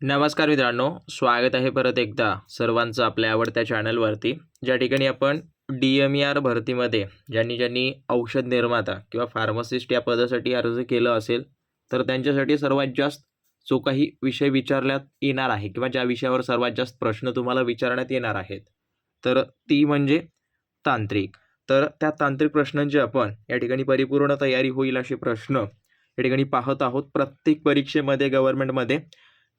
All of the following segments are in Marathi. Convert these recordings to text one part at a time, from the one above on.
नमस्कार मित्रांनो स्वागत आहे परत एकदा सर्वांचं आपल्या आवडत्या चॅनलवरती. ज्या ठिकाणी आपण डी एम ई आर भरतीमध्ये ज्यांनी ज्यांनी औषध निर्माता किंवा फार्मासिस्ट या पदासाठी अर्ज केला असेल तर त्यांच्यासाठी सर्वात जास्त जो काही विषय विचारण्यात येणार आहे किंवा ज्या विषयावर सर्वात जास्त प्रश्न तुम्हाला विचारण्यात येणार आहेत तर ती म्हणजे तांत्रिक. तर त्या तांत्रिक प्रश्नांची आपण या ठिकाणी परिपूर्ण तयारी होईल असे प्रश्न या ठिकाणी पाहत आहोत. प्रत्येक परीक्षेमध्ये गव्हर्नमेंटमध्ये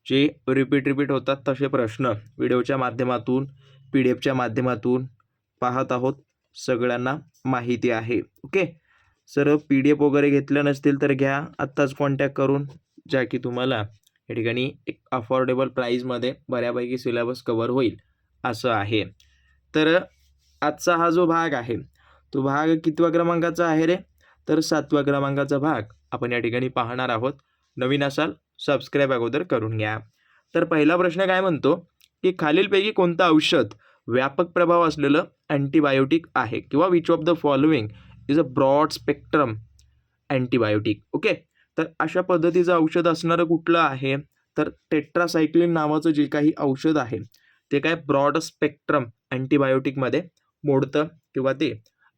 जे रिपीट रिपीट होतात तसे प्रश्न व्हिडिओच्या माध्यमातून पी डी एफच्या माध्यमातून पाहत आहोत. सगळ्यांना माहिती आहे. Okay? Sir P D F वगैरे घेतल्या नसतील तर घ्या. आत्ताच कॉन्टॅक्ट करून ज्या की तुम्हाला या ठिकाणी एक अफोर्डेबल प्राईजमध्ये बऱ्यापैकी सिलेबस कवर होईल. असं आहे. तर आजचा हा जो भाग आहे तो भाग कितव्या क्रमांकाचा आहे रे? तर सातव्या क्रमांकाचा भाग आपण या ठिकाणी पाहणार आहोत. नवीन असाल सबस्क्राईब अगोदर करून घ्या. तर पहिला प्रश्न काय म्हणतो? की खालीलपैकी कोणतं औषध व्यापक प्रभाव असलेलं अँटीबायोटिक आहे? किंवा which of the following is a broad spectrum antibiotic okay तर अशा पद्धतीचं औषध असणारं कुठलं आहे? तर टेट्रासायक्लिन नावाचं जे काही औषध आहे ते काय ब्रॉड स्पेक्ट्रम अँटीबायोटिकमध्ये मोडतं किंवा ते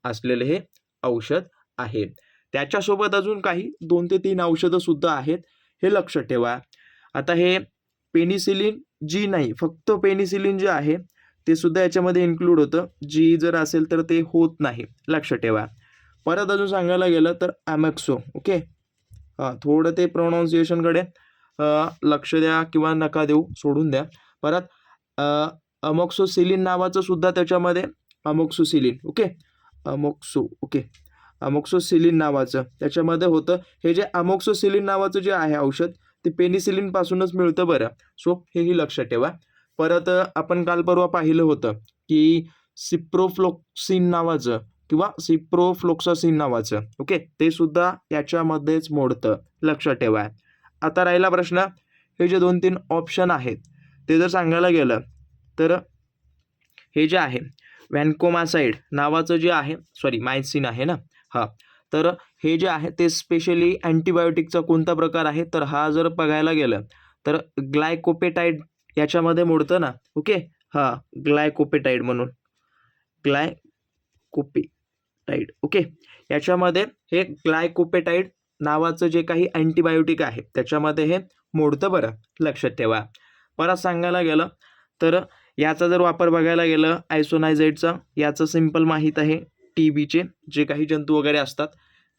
असलेलं हे औषध आहे. त्याच्यासोबत अजून काही दोन ते तीन औषधंसुद्धा आहेत. हे लक्ष ठेवा. आता हे पेनिसिलिन जी नाही फक्त पेनिसिलिन जे आहे ते सुद्धा याच्यामध्ये इन्क्लूड होतं. जी जर असेल तर ते होत नाही. लक्ष ठेवा. परत अजून सांगायला गेलं तर ॲमॅक्सो ओके हां थोडं ते प्रोनाऊन्सिएशनकडे लक्ष द्या किंवा नका देऊ सोडून द्या. परत अमोक्सोसिलिन नावाचं सुद्धा त्याच्यामध्ये अमोक्सोसिलिन ओके अमोक्सो ओके अमोक्सोसिलिन नावाचं. त्याच्यामध्ये होतं हे जे अमोक्सोसिलिन नावाचं जे आहे औषध ते पेनिसिलिनपासूनच मिळतं बरं. सो हेही लक्षात ठेवा. परत आपण काल परवा पाहिलं होतं की सिप्रोफ्लोक्सिन नावाचं किंवा सिप्रोफ्लोक्सासिन नावाचं ओके? ते सुद्धा याच्यामध्येच मोडतं. लक्षात ठेवा. आता राहिला प्रश्न हे जे दोन तीन ऑप्शन आहेत ते जर सांगायला गेलं तर हे जे आहे व्हॅन्कोमासाईड नावाचं जे आहे सॉरी मायसिन आहे ना? हां. तर हे जे आहे ते स्पेशली अँटीबायोटिकचा कोणता प्रकार आहे? तर हा जर बघायला गेलं तर ग्लायकोपेटाईड याच्यामध्ये मोडतं ना? ओके? हां ग्लायकोपेटाईड म्हणून. Glycopeptide okay? याच्यामध्ये हे ग्लायकोपेटाईड नावाचं जे काही अँटीबायोटिक आहे त्याच्यामध्ये हे मोडतं बरं. लक्षात ठेवा. परत सांगायला गेलं तर याचा जर वापर बघायला गेलं आयसोनायझाईडचा याचं सिंपल माहीत आहे. टी बीचे जे काही जंतू वगैरे असतात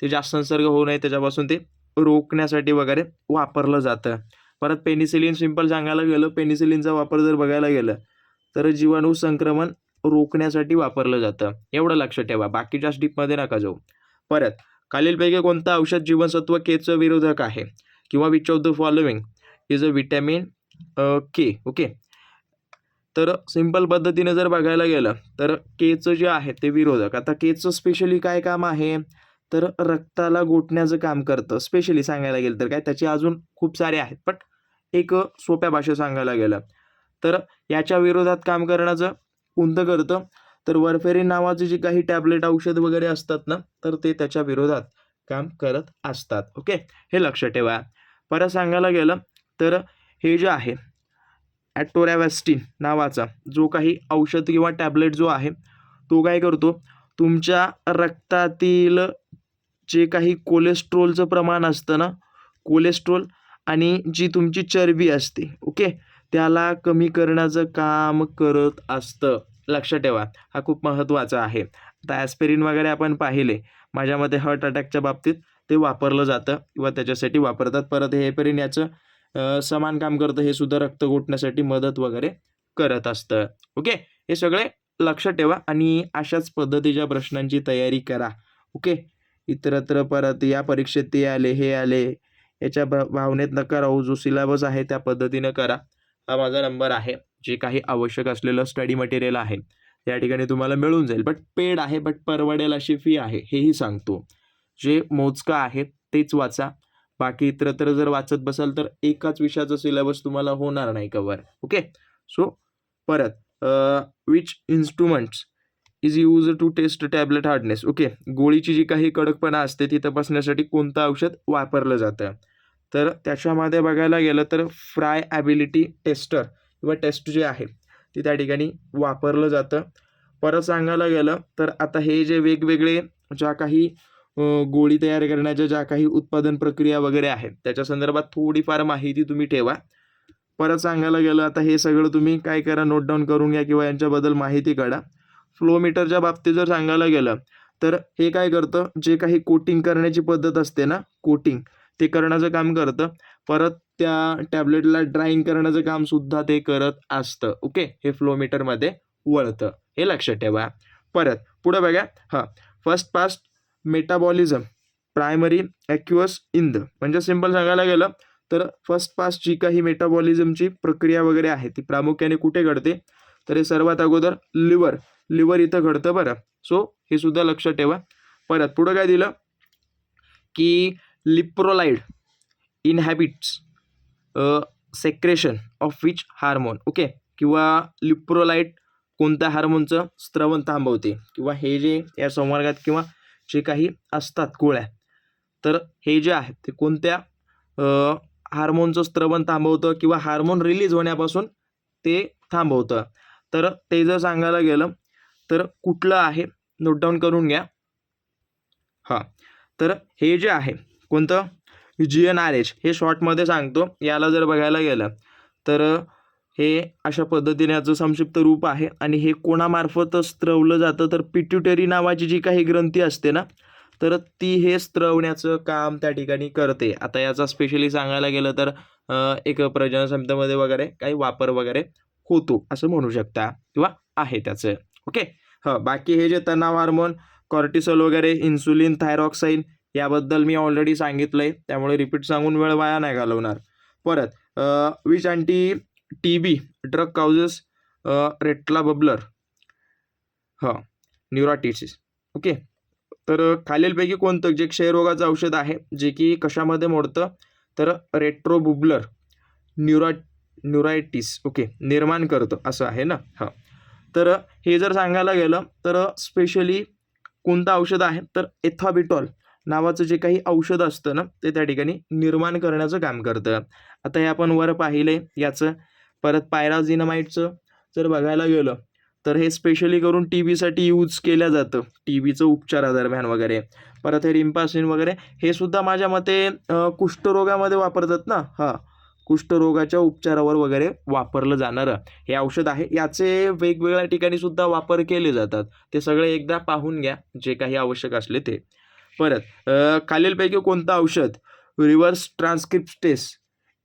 ते जास्त संसर्ग होऊ नये त्याच्यापासून ते रोखण्यासाठी वगैरे वापरलं जातं. परत पेनिसिलिन सिंपल सांगायला गेलं पेनिसिलिनचा वापर जर बघायला गेलं तर जीवाणू संक्रमण रोखण्यासाठी वापरलं जातं. एवढं लक्षात ठेवा बाकीच्या स्टीपमध्ये डीपमध्ये नका जाऊ. परत खालीलपैकी कोणतं औषध जीवनसत्व केचं विरोधक आहे? किंवा which of the following is a vitamin K okay? तर सिंपल पद्धतीने जर बघायला गेलं तर केचं जे आहे ते विरोधक. आता केचं स्पेशली काय काम आहे? तर रक्ताला गोठण्याचं काम करतं. स्पेशली सांगायला गेलं तर काय? त्याचे अजून खूप सारे आहेत पण एक सोप्या भाषेत सांगायला गेलं तर याच्या विरोधात काम करण्याचं कोणतं करतं? तर वरफेरी नावाचे जे काही टॅबलेट औषध वगैरे असतात ना तर ते त्याच्या विरोधात काम करत असतात. ओके? हे लक्ष ठेवा. परत सांगायला गेलं तर हे जे आहे ॲटोरॅवॅस्टिन नावाचा जो काही औषध किंवा टॅबलेट जो आहे तो काय करतो? तुमच्या रक्तातील जे काही कोलेस्ट्रॉलचं प्रमाण असतं ना कोलेस्ट्रॉल आणि जी तुमची चरबी असते ओके? त्याला कमी करण्याचं काम करत असतं. लक्ष ठेवा हा खूप महत्त्वाचा आहे. आता ॲस्पिरिन वगैरे आपण पाहिले माझ्या मते हार्ट अटॅकच्या बाबतीत ते वापरलं जातं किंवा त्याच्यासाठी वापरतात. परत हे हेपेरिन याचं समान काम करतं हे सुद्धा रक्त गोठण्यासाठी मदत वगैरे करत असतं. ओके? हे सगळे लक्षात ठेवा आणि अशाच पद्धतीच्या प्रश्नांची तयारी करा. ओके? इतरत्र परत या परीक्षेत ते आले हे आले याच्या भा भावनेत नका राहू जो सिलेबस आहे त्या पद्धतीनं करा. हा माझा नंबर आहे. जे काही आवश्यक असलेलं स्टडी मटेरियल आहे या ठिकाणी तुम्हाला मिळून जाईल. बट पेड आहे बट परवडेल अशी फी आहे हेही सांगतो. जे मोजकं आहे तेच वाचा. बाकी इतरत्र जर वाचत बसाल तर एकाच विषयाचा सिलेबस तुम्हाला होणार नाही कवर ओके सो परत which instruments is use to test tablet hardness okay गोळीची जी काही कडकपणा असते ती तपासण्यासाठी कोणतं औषध वापरलं जातं? तर त्याच्यामध्ये बघायला गेलं तर फ्राय ॲबिलिटी टेस्टर किंवा टेस्ट जे आहे ते त्या ठिकाणी वापरलं जातं. परत सांगायला गेलं तर आता हे जे वेगवेगळे ज्या काही गोळी तयार करण्याच्या ज्या काही उत्पादन प्रक्रिया वगैरे आहेत त्याच्या संदर्भात थोडीफार माहिती तुम्ही ठेवा. परत सांगायला गेलं आता हे सगळं तुम्ही काय करा नोट डाऊन करून घ्या किंवा यांच्याबद्दल माहिती काढा. फ्लोमीटरच्या बाबतीत जर सांगायला गेलं तर हे काय करतं जे काही कोटिंग करण्याची पद्धत असते ना कोटिंग ते करण्याचं काम करतं. परत त्या टॅबलेटला ड्राईंग करण्याचं काम सुद्धा ते करत असतं. ओके हे फ्लोमीटरमध्ये वळतं. हे लक्षात ठेवा. परत पुढं बघा. हां. First past metabolism primary aqueous in the म्हणजे सिंपल सांगायला गेलं तर फर्स्ट पास जी काही मेटाबॉलिझमची प्रक्रिया वगैरे आहे ती प्रामुख्याने कुठे घडते? तर हे सर्वात अगोदर लिव्हर. लिव्हर इथं घडतं बरं. सो हे सुद्धा लक्षात ठेवा. परत पुढं काय दिलं? की leuprolide inhabits secretion of which hormone okay किंवा लिप्रोलाइट कोणत्या हार्मोनचं स्त्रवण थांबवते? किंवा हे जे या संवर्गात किंवा जे काही असतात गोळ्या. तर हे जे आहे ते कोणत्या हार्मोनचं स्त्रवण थांबवतं किंवा हार्मोन रिलीज होण्यापासून ते थांबवतं? तर ते जर सांगायला गेलं तर कुठलं आहे? नोटडाऊन करून घ्या. हां. तर हे जे आहे कोणतं? जी एन आर एच हे शॉर्टमध्ये सांगतो. याला जर बघायला गेलं तर हे अशा पद्धतीने याचं संक्षिप्त रूप आहे आणि हे कोणामार्फत स्त्रवलं जातं. तर पिट्युटरी नावाची जी काही ग्रंथी असते ना तर ती हे स्त्रवण्याचं काम त्या ठिकाणी करते. आता याचा स्पेशली सांगायला गेलं तर एक एक प्रजनसंस्थेमध्ये वगैरे काही वापर वगैरे होतो असं म्हणू शकता किंवा आहे त्याचं. ओके? हं बाकी हे जे तणाव हार्मोन कॉर्टिसोल वगैरे इन्सुलिन थायरॉक्साईन याबद्दल मी ऑलरेडी सांगितलं आहे त्यामुळे रिपीट सांगून वेळ वाया नाही घालवणार. परत which anti T B drug causes retrobulbar. हां न्युराटिसिस. ओके? तर खालीलपैकी कोणतं जे क्षयरोगाचं औषध आहे जे की कशामध्ये मोडतं? तर रेट्रोबुबलर न्युरा न्युरायटिस ओके निर्माण करतं असं आहे ना? हां. तर हे जर सांगायला गेलं तर स्पेशली कोणतं औषध आहे? तर एथॉबिटॉल नावाचं जे काही औषध असतं ना ते त्या ठिकाणी निर्माण करण्याचं काम करतं. आता हे आपण वर पाहिलं आहे याचं परत पायराझिनामाइडचं जर बघायला गेलं तर हे स्पेशली करून टी बीसाठी यूज केलं जातं. टी बीचं उपचारादरम्यान वगैरे. परत हे रिम्पासिन वगैरे हे सुद्धा माझ्या मते कुष्ठरोगामध्ये वापरतात ना? हां. कुष्ठरोगाच्या उपचारावर वगैरे वापरलं जाणारं. हे औषध आहे. याचे वेगवेगळ्या ठिकाणी सुद्धा वापर केले जातात. ते सगळे एकदा पाहून घ्या. जे काही आवश्यक असले ते. परत खालीलपैकी कोणतं औषध? रिव्हर्स ट्रान्सक्रिप्टेस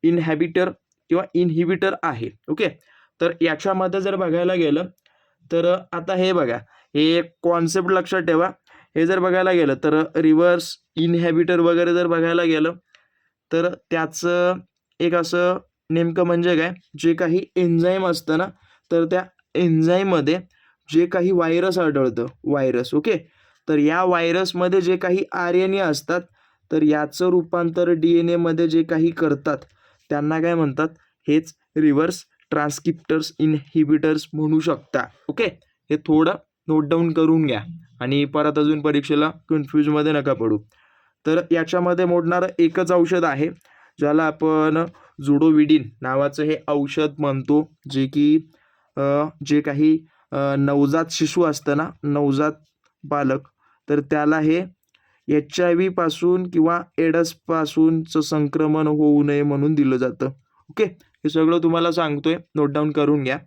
इनहॅबिटर किंवा इनहिबिटर आहे. ओके तर याच्यामध्ये जर बघायला गेलं तर आता हे बघा हे कॉन्सेप्ट लक्षात ठेवा. हे जर बघायला गेलं तर रिव्हर्स इनहॅबिटर वगैरे जर बघायला गेलं तर त्याचं एक असं नेमकं म्हणजे काय? जे काही एन्झाईम असतं ना तर त्या एन्झाईममध्ये जे काही व्हायरस आढळतं व्हायरस ओके तर या व्हायरसमध्ये जे काही आर एन ए असतात तर याचं रूपांतर डी एन एमध्ये जे काही करतात त्यांना काय म्हणतात? हेच रिव्हर्स ट्रान्सक्रिप्टर्स इनहिबिटर्स म्हणू शकता. ओके हे थोडं नोट डाऊन करून घ्या. आणि परत अजून परीक्षेला कन्फ्यूजमध्ये नका पडू. तर याच्यामध्ये मोडणारं एकच औषध आहे ज्याला आपण जुडोविडीन नावाचं हे औषध म्हणतो जे की जे काही नवजात शिशू असतं ना नवजात बालक तर त्याला हे एच आय व्हीपासून किंवा एडसपासूनचं संक्रमण होऊ नये म्हणून दिलं जातं. ओके हे सगळं तुम्हाला सांगतोय. नोट डाऊन करून घ्या.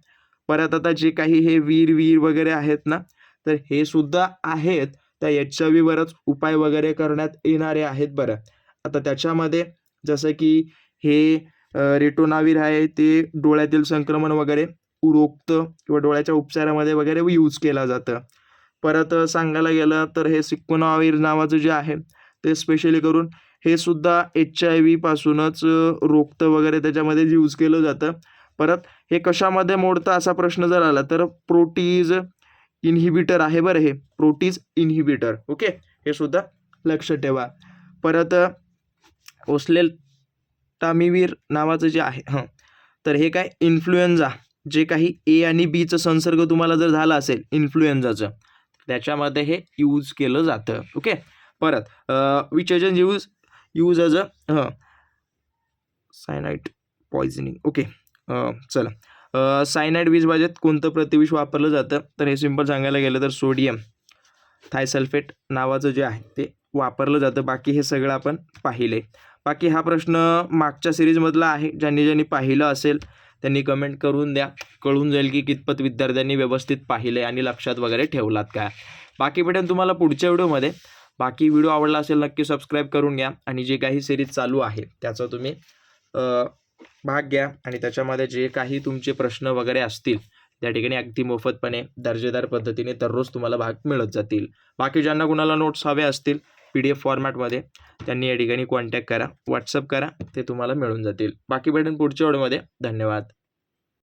परत आता जे काही हे वीर वीर वगैरे आहेत ना तर हे सुद्धा आहेत. त्या एच आय व्हीवरच उपाय वगैरे करण्यात येणारे आहेत बरं. आता त्याच्यामध्ये जसं की हे रेटोनावीर आहे ते डोळ्यातील संक्रमण वगैरे रोखतं किंवा डोळ्याच्या उपचारामध्ये वगैरे यूज केला जातं. परत सांगायला गेलं तर हे सिक्कोनावीर नावाचं जे आहे ते स्पेशली करून हे सुद्धा एच आय व्हीपासूनच रोखतं वगैरे त्याच्यामध्ये यूज केलं जातं. परत हे कशामध्ये मोडतं असा प्रश्न जर आला तर प्रोटीज इनहिबिटर आहे बरं हे प्रोटीज इनहिबिटर ओके हे सुद्धा लक्ष ठेवा. परत ओसलेल टामिवीर नावाचं जे आहे हं तर हे काय इन्फ्लुएन्झा जे काही ए आणि बीचं संसर्ग तुम्हाला जर झाला असेल इन्फ्लुएन्झाचं त्याच्यामध्ये हे यूज केलं जातं. ओके परत which agent use use as a hmm cyanide poisoning okay अ, चला सायनाईड वीजबाजेत कोणतं प्रतिविष वापरलं जातं? तर हे सिंपल सांगायला गेलं तर सोडियम थायसल्फेट नावाचं जे आहे ते वापरलं जातं. बाकी हे सगळं आपण पाहिलं. बाकी हा प्रश्न मागच्या सिरीजमधला आहे. ज्यांनी ज्यांनी पाहिलं असेल त्यांनी कमेंट करून द्या. कळून जाईल की कितपत विद्यार्थ्यांनी व्यवस्थित पाहिले आणि लक्षात वगैरे ठेवलात काय. बाकी भेटेन तुम्हाला पुढच्या व्हिडिओमध्ये. बाकी व्हिडिओ आवडला असेल नक्की सबस्क्राईब करून घ्या आणि जे काही सिरीज चालू आहे त्याचा तुम्ही भाग घ्या आणि त्याच्यामध्ये जे काही तुमचे प्रश्न वगैरे असतील त्या ठिकाणी अगदी मोफतपणे दर्जेदार पद्धतीने दररोज तुम्हाला भाग मिळत जातील. बाकी ज्यांना कुणाला नोट्स हवे असतील पी डी एफ फॉर्मॅटमध्ये त्यांनी या ठिकाणी कॉन्टॅक्ट करा व्हॉट्सअप करा ते तुम्हाला मिळून जातील. बाकी भेटेन पुढच्या व्हिडिओमध्ये धन्यवाद.